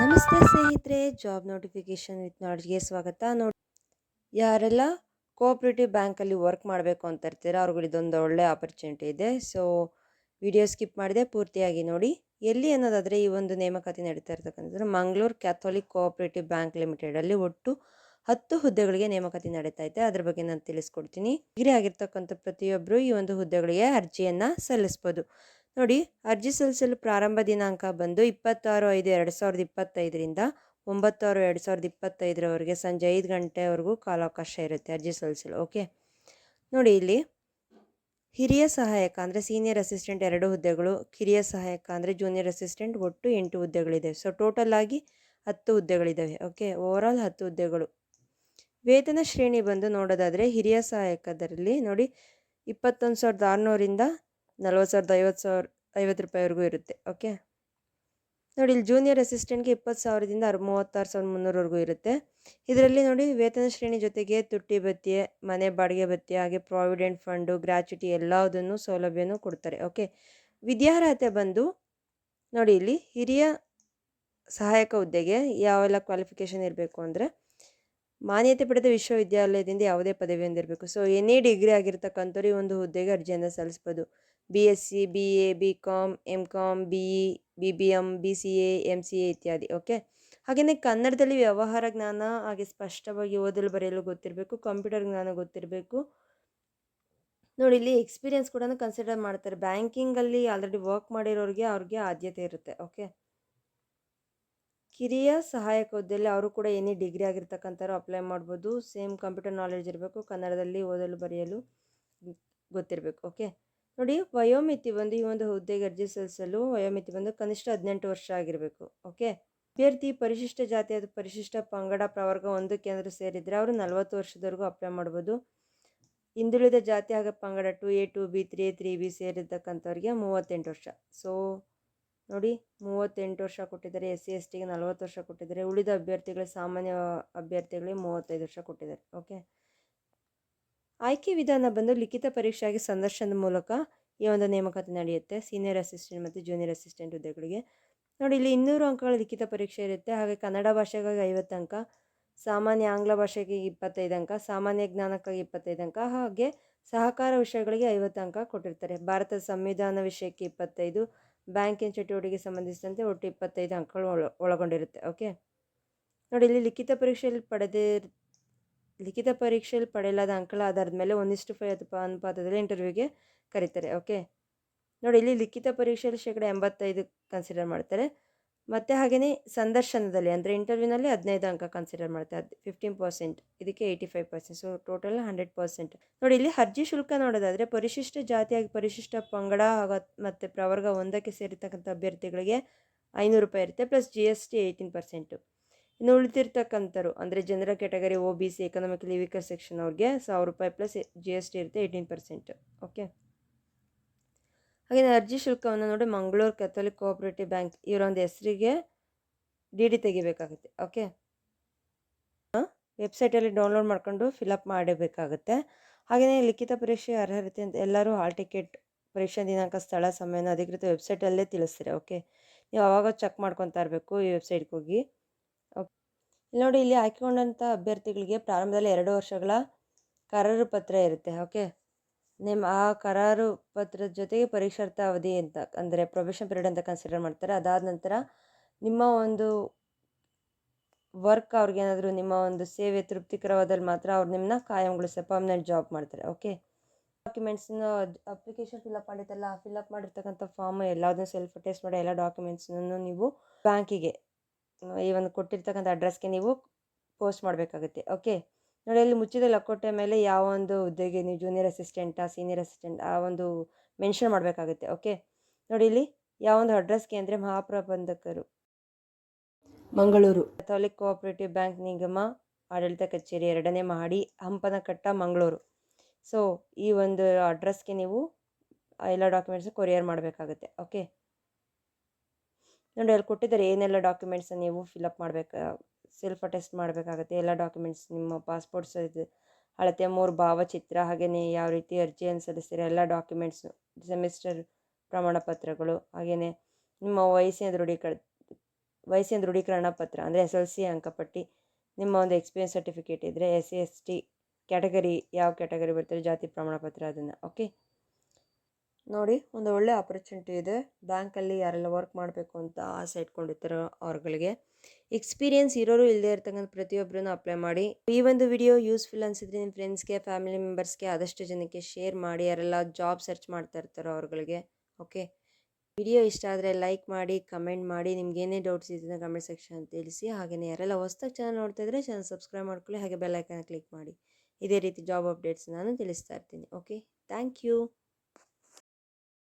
ನಮಸ್ತೆ ಸ್ನೇಹಿತರೆ job notification with ನಾಡ್ಜ್ಗೆ ಸ್ವಾಗತ. ನೋಡಿ, ಯಾರೆಲ್ಲ ಕೋಆಪ್ರೇಟಿವ್ ಬ್ಯಾಂಕಲ್ಲಿ ವರ್ಕ್ ಮಾಡಬೇಕು ಅಂತ ಇರ್ತೀರ ಇದೊಂದು ಒಳ್ಳೆ ಆಪರ್ಚುನಿಟಿ ಇದೆ. ಸೊ ವಿಡಿಯೋ ಸ್ಕಿಪ್ ಮಾಡಿದೆ ಪೂರ್ತಿಯಾಗಿ ನೋಡಿ. ಎಲ್ಲಿ ಅನ್ನೋದಾದರೆ ಈ ಒಂದು ನೇಮಕಾತಿ ನಡೀತಾ ಇರ್ತಕ್ಕಂಥದ್ದು ಮಂಗಳೂರು ಕ್ಯಾಥೋಲಿಕ್ ಕೋಆಪ್ರೇಟಿವ್ ಬ್ಯಾಂಕ್ ಲಿಮಿಟೆಡಲ್ಲಿ ಒಟ್ಟು ಹತ್ತು ಹುದ್ದೆಗಳಿಗೆ ನೇಮಕಾತಿ ನಡೀತಾ ಇದೆ. ಅದ್ರ ಬಗ್ಗೆ ನಾನು ತಿಳಿಸ್ಕೊಡ್ತೀನಿ. ಡಿಗ್ರಿ ಆಗಿರ್ತಕ್ಕಂಥ ಪ್ರತಿಯೊಬ್ಬರು ಈ ಒಂದು ಹುದ್ದೆಗಳಿಗೆ ಅರ್ಜಿಯನ್ನು ಸಲ್ಲಿಸ್ಬೋದು. ನೋಡಿ, ಅರ್ಜಿ ಸಲ್ಲಿಸಲು ಪ್ರಾರಂಭ ದಿನಾಂಕ ಬಂದು ಇಪ್ಪತ್ತಾರು ಐದು ಎರಡು ಸಾವಿರದ ಇಪ್ಪತ್ತೈದರಿಂದ ಒಂಬತ್ತಾರು ಎರಡು ಸಾವಿರದ ಇಪ್ಪತ್ತೈದರವರೆಗೆ ಸಂಜೆ ಐದು ಗಂಟೆವರೆಗೂ ಕಾಲಾವಕಾಶ ಇರುತ್ತೆ ಅರ್ಜಿ ಸಲ್ಲಿಸಲು, ಓಕೆ? ನೋಡಿ ಇಲ್ಲಿ, ಹಿರಿಯ ಸಹಾಯಕ ಅಂದರೆ ಸೀನಿಯರ್ ಅಸಿಸ್ಟೆಂಟ್ ಎರಡು ಹುದ್ದೆಗಳು, ಕಿರಿಯ ಸಹಾಯಕ ಅಂದರೆ ಜೂನಿಯರ್ ಅಸಿಸ್ಟೆಂಟ್ ಒಟ್ಟು ಎಂಟು ಹುದ್ದೆಗಳಿದೆ ಸೊ ಟೋಟಲ್ ಆಗಿ ಹತ್ತು ಹುದ್ದೆಗಳಿದ್ದಾವೆ ಓಕೆ? ಓವರಾಲ್ ಹತ್ತು ಹುದ್ದೆಗಳು. ವೇತನ ಶ್ರೇಣಿ ಬಂದು ನೋಡೋದಾದರೆ ಹಿರಿಯ ಸಹಾಯಕದರಲ್ಲಿ ನೋಡಿ ಇಪ್ಪತ್ತೊಂದು ಸಾವಿರದ ಆರುನೂರಿಂದ ನಲ್ವತ್ತು ಸಾವಿರದ ಐವತ್ತು ಸಾವಿರ, ಐವತ್ತು ರೂಪಾಯಿವರೆಗೂ ಇರುತ್ತೆ, ಓಕೆ? ನೋಡಿ, ಇಲ್ಲಿ ಜೂನಿಯರ್ ಅಸಿಸ್ಟೆಂಟ್ಗೆ ಇಪ್ಪತ್ತು ಸಾವಿರದಿಂದ ಅರ್, ಮೂವತ್ತಾರು ಸಾವಿರದ ಮುನ್ನೂರವರೆಗೂ ಇರುತ್ತೆ. ಇದರಲ್ಲಿ ನೋಡಿ, ವೇತನ ಶ್ರೇಣಿ ಜೊತೆಗೆ ತುಟ್ಟಿ ಭತ್ಯೆ, ಮನೆ ಬಾಡಿಗೆ ಭತ್ಯೆ, ಹಾಗೆ ಪ್ರಾವಿಡೆಂಟ್ ಫಂಡು ಗ್ರ್ಯಾಚುಟಿ ಎಲ್ಲದನ್ನು ಸೌಲಭ್ಯನೂ ಕೊಡ್ತಾರೆ, ಓಕೆ? ವಿದ್ಯಾರ್ಹತೆ ಬಂದು, ನೋಡಿ, ಇಲ್ಲಿ ಹಿರಿಯ ಸಹಾಯಕ ಹುದ್ದೆಗೆ ಯಾವೆಲ್ಲ ಕ್ವಾಲಿಫಿಕೇಷನ್ ಇರಬೇಕು ಅಂದರೆ ಮಾನ್ಯತೆ ಪಡೆದ ವಿಶ್ವವಿದ್ಯಾಲಯದಿಂದ ಯಾವುದೇ ಪದವಿ ಹೊಂದಿರಬೇಕು. ಸೊ ಎನಿ ಡಿಗ್ರಿ ಆಗಿರ್ತಕ್ಕಂಥವ್ರು ಈ ಒಂದು ಹುದ್ದೆಗೆ ಅರ್ಜಿಯನ್ನು ಸಲ್ಲಿಸ್ಬೋದು. B S C B A B com M com B E B B M B C A M C A ಇತ್ಯಾದಿ. ಓಕೆ ಹಾಗೆಯೇ ಕನ್ನಡದಲ್ಲಿ ವ್ಯವಹಾರ ಜ್ಞಾನ ಹಾಗೆ ಸ್ಪಷ್ಟವಾಗಿ ಓದಲು ಬರೆಯಲು ಗೊತ್ತಿರಬೇಕು ಕಂಪ್ಯೂಟರ್ ಜ್ಞಾನ ಗೊತ್ತಿರಬೇಕು. ನೋಡಿ, ಇಲ್ಲಿ ಎಕ್ಸ್ಪೀರಿಯನ್ಸ್ ಕೂಡ ಕನ್ಸಿಡರ್ ಮಾಡ್ತಾರೆ. ಬ್ಯಾಂಕಿಂಗಲ್ಲಿ ಆಲ್ರೆಡಿ ವರ್ಕ್ ಮಾಡಿರೋರಿಗೆ ಅವ್ರಿಗೆ ಆದ್ಯತೆ ಇರುತ್ತೆ. ಓಕೆ ಕಿರಿಯ ಸಹಾಯಕ ಹುದ್ದೆಯಲ್ಲಿ ಅವರು ಕೂಡ ಏನೇ ಡಿಗ್ರಿ ಆಗಿರ್ತಕ್ಕಂಥವ್ರು ಅಪ್ಲೈ ಮಾಡ್ಬೋದು. ಸೇಮ್ ಕಂಪ್ಯೂಟರ್ ನಾಲೆಡ್ಜ್ ಇರಬೇಕು, ಕನ್ನಡದಲ್ಲಿ ಓದಲು ಬರೆಯಲು ಗೊತ್ತಿರಬೇಕು, ಓಕೆ? ನೋಡಿ, ವಯೋಮಿತಿ ಬಂದು ಈ ಒಂದು ಹುದ್ದೆಗೆ ಅರ್ಜಿ ಸಲ್ಲಿಸಲು ವಯೋಮಿತಿ ಬಂದು ಕನಿಷ್ಠ ಹದಿನೆಂಟು ವರ್ಷ ಆಗಿರಬೇಕು, ಓಕೆ? ಅಭ್ಯರ್ಥಿ ಪರಿಶಿಷ್ಟ ಜಾತಿ ಅದು ಪರಿಶಿಷ್ಟ ಪಂಗಡ, ಪ್ರವರ್ಗ ಒಂದು ಕೇಂದ್ರ ಸೇರಿದರೆ ಅವರು ನಲವತ್ತು ವರ್ಷದವರೆಗೂ ಅಪ್ಲೈ ಮಾಡ್ಬೋದು. ಹಿಂದುಳಿದ ಜಾತಿ ಪಂಗಡ two A two B three A three B ಸೇರಿರ್ತಕ್ಕಂಥವ್ರಿಗೆ ಮೂವತ್ತೆಂಟು ವರ್ಷ. ಸೊ ನೋಡಿ ಮೂವತ್ತೆಂಟು ವರ್ಷ ಕೊಟ್ಟಿದ್ದಾರೆ, ಎಸ್ ಸಿ, ಎಸ್ ಟಿಗೆ ನಲವತ್ತು ವರ್ಷ ಕೊಟ್ಟಿದ್ದಾರೆ, ಉಳಿದ ಅಭ್ಯರ್ಥಿಗಳಿಗೆ ಸಾಮಾನ್ಯ ಅಭ್ಯರ್ಥಿಗಳಿಗೆ ಮೂವತ್ತೈದು ವರ್ಷ ಕೊಟ್ಟಿದ್ದಾರೆ, ಓಕೆ? ಆಯ್ಕೆ ವಿಧಾನ ಬಂದು ಲಿಖಿತ ಪರೀಕ್ಷೆಗೆ ಸಂದರ್ಶನದ ಮೂಲಕ ಈ ಒಂದು ನೇಮಕಾತಿ ನಡೆಯುತ್ತೆ ಸೀನಿಯರ್ ಅಸಿಸ್ಟೆಂಟ್ ಮತ್ತು ಜೂನಿಯರ್ ಅಸಿಸ್ಟೆಂಟ್ ಹುದ್ದೆಗಳಿಗೆ. ನೋಡಿ, ಇಲ್ಲಿ ಇನ್ನೂರು ಅಂಕಗಳ ಲಿಖಿತ ಪರೀಕ್ಷೆ ಇರುತ್ತೆ, ಹಾಗೆ ಕನ್ನಡ ಭಾಷೆಗಾಗಿ ಐವತ್ತು ಅಂಕ, ಸಾಮಾನ್ಯ ಆಂಗ್ಲ ಭಾಷೆಗೆ ಇಪ್ಪತ್ತೈದು ಅಂಕ, ಸಾಮಾನ್ಯ ಜ್ಞಾನಕ್ಕಾಗಿ ಇಪ್ಪತ್ತೈದು ಅಂಕ, ಹಾಗೆ ಸಹಕಾರ ವಿಷಯಗಳಿಗೆ ಐವತ್ತು ಅಂಕ ಕೊಟ್ಟಿರ್ತಾರೆ. ಭಾರತದ ಸಂವಿಧಾನ ವಿಷಯಕ್ಕೆ ಇಪ್ಪತ್ತೈದು ಬ್ಯಾಂಕಿನ ಚಟುವಟಿಕೆಗೆ ಸಂಬಂಧಿಸಿದಂತೆ ಒಟ್ಟು ಇಪ್ಪತ್ತೈದು ಅಂಕಗಳು ಒಳ, ಒಳಗೊಂಡಿರುತ್ತೆ ಓಕೆ ನೋಡಿ, ಇಲ್ಲಿ ಲಿಖಿತ ಪರೀಕ್ಷೆಯಲ್ಲಿ ಪಡೆದೇ, ಲಿಖಿತ ಪರೀಕ್ಷೆಯಲ್ಲಿ ಪಡೆಯಲಾದ ಅಂಕಗಳ ಆಧಾರದ ಮೇಲೆ ಒಂದಿಷ್ಟು ಫೈ ಅನುಪಾತದಲ್ಲಿ ಇಂಟರ್ವ್ಯೂಗೆ ಕರೀತಾರೆ ಓಕೆ ನೋಡಿ, ಇಲ್ಲಿ ಲಿಖಿತ ಪರೀಕ್ಷೆಯಲ್ಲಿ ಶೇಕಡ ಎಂಬತ್ತೈದು ಕನ್ಸಿಡರ್ ಮಾಡ್ತಾರೆ. ಮತ್ತು ಹಾಗೆಯೇ ಸಂದರ್ಶನದಲ್ಲಿ, ಅಂದರೆ ಇಂಟರ್ವ್ಯೂನಲ್ಲಿ ಹದಿನೈದು ಅಂಕ ಕನ್ಸಿಡರ್ ಮಾಡ್ತಾರೆ ಅದು ಫಿಫ್ಟೀನ್ ಪರ್ಸೆಂಟ್ ಇದಕ್ಕೆ eighty five percent so total hundred percent ನೋಡಿ, ಇಲ್ಲಿ ಅರ್ಜಿ ಶುಲ್ಕ ನೋಡೋದಾದರೆ ಪರಿಶಿಷ್ಟ ಜಾತಿಯಾಗಿ ಪರಿಶಿಷ್ಟ ಪಂಗಡ ಹಾಗೂ ಮತ್ತು ಪ್ರವರ್ಗ ಒಂದಕ್ಕೆ ಸೇರಿರ್ತಕ್ಕಂಥ ಅಭ್ಯರ್ಥಿಗಳಿಗೆ ಐನೂರು ರೂಪಾಯಿ ಇರುತ್ತೆ plus G S T eighteen percent ಇನ್ನು ಉಳಿದಿರ್ತಕ್ಕಂಥವ್ರು ಅಂದರೆ general category O B C economically weaker section ಅವ್ರಿಗೆ ಸಾವಿರ ರೂಪಾಯಿ ಪ್ಲಸ್ ಜಿ ಎಸ್ ಟಿ ಇರುತ್ತೆ ಏಯ್ಟೀನ್ ಪರ್ಸೆಂಟ್ ಓಕೆ ಹಾಗೆ ಅರ್ಜಿ ಶುಲ್ಕವನ್ನು ನೋಡಿ ಮಂಗಳೂರು ಕ್ಯಾಥೋಲಿಕ್ ಕೋಆಪ್ರೇಟಿವ್ ಬ್ಯಾಂಕ್ ಇವರೊಂದು ಹೆಸರಿಗೆ ಡಿ ಡಿ ತೆಗಿಬೇಕಾಗುತ್ತೆ, ಓಕೆ? ವೆಬ್ಸೈಟಲ್ಲಿ ಡೌನ್ಲೋಡ್ ಮಾಡ್ಕೊಂಡು ಫಿಲಪ್ ಮಾಡಬೇಕಾಗುತ್ತೆ. ಹಾಗೆಯೇ ಲಿಖಿತ ಪರೀಕ್ಷೆ ಅರ್ಹತೆ ಅಂತ ಎಲ್ಲರೂ ಹಾಲ್ ಟಿಕೆಟ್ ಪರೀಕ್ಷಾ ದಿನಾಂಕ, ಸ್ಥಳ, ಸಮಯನ ಅಧಿಕೃತ ವೆಬ್ಸೈಟಲ್ಲೇ ತಿಳಿಸ್ತೀರ, ಓಕೆ? ನೀವು ಅವಾಗ ಚೆಕ್ ಮಾಡ್ಕೊತಾ ಇರಬೇಕು ಈ ವೆಬ್ಸೈಟ್ಗೆ ಹೋಗಿ, ಓಕೆ? ನೋಡಿ, ಇಲ್ಲಿ ಹಾಕಿಕೊಂಡಂಥ ಅಭ್ಯರ್ಥಿಗಳಿಗೆ ಪ್ರಾರಂಭದಲ್ಲಿ ಎರಡು ವರ್ಷಗಳ ಕರಾರು ಪತ್ರ ಇರುತ್ತೆ, ಓಕೆ? ನಿಮ್ಮ ಆ ಕರಾರು ಪತ್ರದ ಜೊತೆಗೆ ಪರೀಕ್ಷಾರ್ಥ ಅವಧಿ ಅಂತ ಅಂದರೆ ಪ್ರೊಬೇಷನ್ ಪೀರಿಯಡ್ ಅಂತ ಕನ್ಸಿಡರ್ ಮಾಡ್ತಾರೆ. ಅದಾದ ನಂತರ ನಿಮ್ಮ ಒಂದು ವರ್ಕ್ ಅವ್ರಿಗೇನಾದರೂ ನಿಮ್ಮ ಒಂದು ಸೇವೆ ತೃಪ್ತಿಕರವಾದಲ್ಲಿ ಮಾತ್ರ ಅವ್ರು ನಿಮ್ಮನ್ನ ಕಾಯಂಗೊಳಿಸ್ತಾರೆ ಪರ್ಮನೆಂಟ್ ಜಾಬ್ ಮಾಡ್ತಾರೆ. ಓಕೆ ಡಾಕ್ಯುಮೆಂಟ್ಸ್ನ ಅಪ್ಲಿಕೇಶನ್ ಫಿಲಪ್ ಮಾಡಿದ್ದಲ್ಲ ಫಿಲಪ್ ಮಾಡಿರ್ತಕ್ಕಂಥ ಫಾರ್ಮ್ ಎಲ್ಲದನ್ನೂ ಸೆಲ್ಫ್ ಟೆಸ್ಟ್ ಮಾಡಿ ಎಲ್ಲ ಡಾಕ್ಯುಮೆಂಟ್ಸ್ನೂ ನೀವು ಬ್ಯಾಂಕಿಗೆ ಈ ಒಂದು ಕೊಟ್ಟಿರ್ತಕ್ಕಂಥ ಅಡ್ರೆಸ್ಗೆ ನೀವು ಪೋಸ್ಟ್ ಮಾಡಬೇಕಾಗುತ್ತೆ. ಓಕೆ ನೋಡಿ ಅಲ್ಲಿ ಮುಚ್ಚಿದ ಲಕೋಟೆ ಮೇಲೆ ಯಾವ ಒಂದು ಹುದ್ದೆಗೆ ನೀವು ಜೂನಿಯರ್ ಅಸಿಸ್ಟೆಂಟಾ ಸೀನಿಯರ್ ಅಸಿಸ್ಟೆಂಟ್ ಆ ಒಂದು ಮೆನ್ಷನ್ ಮಾಡಬೇಕಾಗುತ್ತೆ ಓಕೆ ನೋಡಿ ಇಲ್ಲಿ ಯಾವ ಒಂದು ಅಡ್ರೆಸ್ಗೆ ಅಂದರೆ ಮಹಾಪ್ರಬಂಧಕರು. ಮಂಗಳೂರು. ಕ್ಯಾಥೋಲಿಕ್ ಕೋಆಪರೇಟಿವ್ ಬ್ಯಾಂಕ್ ನಿಗಮ ಆಡಳಿತ ಕಚೇರಿ ಎರಡನೇ ಮಹಡಿ ಹಂಪನಕಟ್ಟ ಮಂಗಳೂರು. ಸೊ ಈ ಒಂದು ಅಡ್ರೆಸ್ಗೆ ನೀವು ಎಲ್ಲ ಡಾಕ್ಯುಮೆಂಟ್ಸ್ ಕೊರಿಯರ್ ಮಾಡಬೇಕಾಗುತ್ತೆ ಓಕೆ ನೋಡಿ ಅಲ್ಲಿ ಕೊಟ್ಟಿದ್ದಾರೆ ಏನೆಲ್ಲ ಡಾಕ್ಯುಮೆಂಟ್ಸ್ ನೀವು ಫಿಲಪ್ ಮಾಡಬೇಕು ಸೆಲ್ಫ್ ಅಟೆಸ್ಟ್ ಮಾಡಬೇಕಾಗುತ್ತೆ. ಎಲ್ಲ ಡಾಕ್ಯುಮೆಂಟ್ಸ್ ನಿಮ್ಮ ಪಾಸ್ಪೋರ್ಟ್ ಸೈಜ್ ಅಳತೆ ಮೂರು ಭಾವಚಿತ್ರ ಹಾಗೆಯೇ ಯಾವ ರೀತಿ ಅರ್ಜಿಯನ್ನು ಸಲ್ಲಿಸ್ತೀರ ಎಲ್ಲ ಡಾಕ್ಯುಮೆಂಟ್ಸ್ ಸೆಮಿಸ್ಟರ್ ಪ್ರಮಾಣ ಪತ್ರಗಳು ಹಾಗೆಯೇ ನಿಮ್ಮ ವಯಸ್ಸಿನ ದೃಢೀಕರಣ ವಯಸ್ಸಿನ ದೃಢೀಕರಣ ಪತ್ರ ಅಂದರೆ ಎಸ್ ಎಲ್ ಸಿ ಅಂಕಪಟ್ಟಿ, ನಿಮ್ಮ ಒಂದು ಎಕ್ಸ್ಪೀರಿಯನ್ಸ್ ಸರ್ಟಿಫಿಕೇಟ್ ಇದ್ದರೆ S C S T category ಯಾವ ಕ್ಯಾಟಗರಿ ಬರ್ತಾರೆ ಜಾತಿ ಪ್ರಮಾಣ ಪತ್ರ ಅದನ್ನು ಓಕೆ ನೋಡಿ, ಒಂದು ಒಳ್ಳೆ ಆಪರ್ಚುನಿಟಿ ಇದೆ. ಬ್ಯಾಂಕಲ್ಲಿ ಯಾರೆಲ್ಲ ವರ್ಕ್ ಮಾಡಬೇಕು ಅಂತ ಆಸೆ ಇಟ್ಕೊಂಡಿರ್ತಾರೋ ಅವ್ರುಗಳಿಗೆ. ಎಕ್ಸ್ಪೀರಿಯನ್ಸ್ ಇರೋರು ಇಲ್ಲದೆ ಇರ್ತಕ್ಕಂಥ ಪ್ರತಿಯೊಬ್ಬರನ್ನು ಅಪ್ಲೈ ಮಾಡಿ. ಈ ಒಂದು ವಿಡಿಯೋ ಯೂಸ್ಫುಲ್ ಅನಿಸಿದ್ರೆ ನಿಮ್ಮ ಫ್ರೆಂಡ್ಸ್ಗೆ ಫ್ಯಾಮಿಲಿ ಮೆಂಬರ್ಸ್ಗೆ ಆದಷ್ಟು ಜನಕ್ಕೆ ಶೇರ್ ಮಾಡಿ, ಯಾರೆಲ್ಲ ಜಾಬ್ ಸರ್ಚ್ ಮಾಡ್ತಾ ಇರ್ತಾರೋ ಅವ್ರಗಳಿಗೆ ಓಕೆ ವಿಡಿಯೋ ಇಷ್ಟ ಆದರೆ ಲೈಕ್ ಮಾಡಿ ಕಮೆಂಟ್ ಮಾಡಿ, ನಿಮ್ಗೆ ಏನೇ ಡೌಟ್ಸ್ ಇದ್ದರೆ ಕಮೆಂಟ್ ಸೆಕ್ಷನ್ ತಿಳಿಸಿ. ಹಾಗೆಯೇ ಯಾರೆಲ್ಲ ಹೊಸ್ದಾಗಿ ಚಾನಲ್ ನೋಡ್ತಾ ಇದ್ದರೆ ಚಾನಲ್ ಸಬ್ಸ್ಕ್ರೈಬ್ ಮಾಡ್ಕೊಳ್ಳಿ, ಹಾಗೆ ಬೆಲ್ ಐಕನ್ ಕ್ಲಿಕ್ ಮಾಡಿ. ಇದೇ ರೀತಿ ಜಾಬ್ ಅಪ್ಡೇಟ್ಸ್ ನಾನು ತಿಳಿಸ್ತಾ ಇರ್ತೀನಿ ಓಕೆ ಥ್ಯಾಂಕ್ ಯು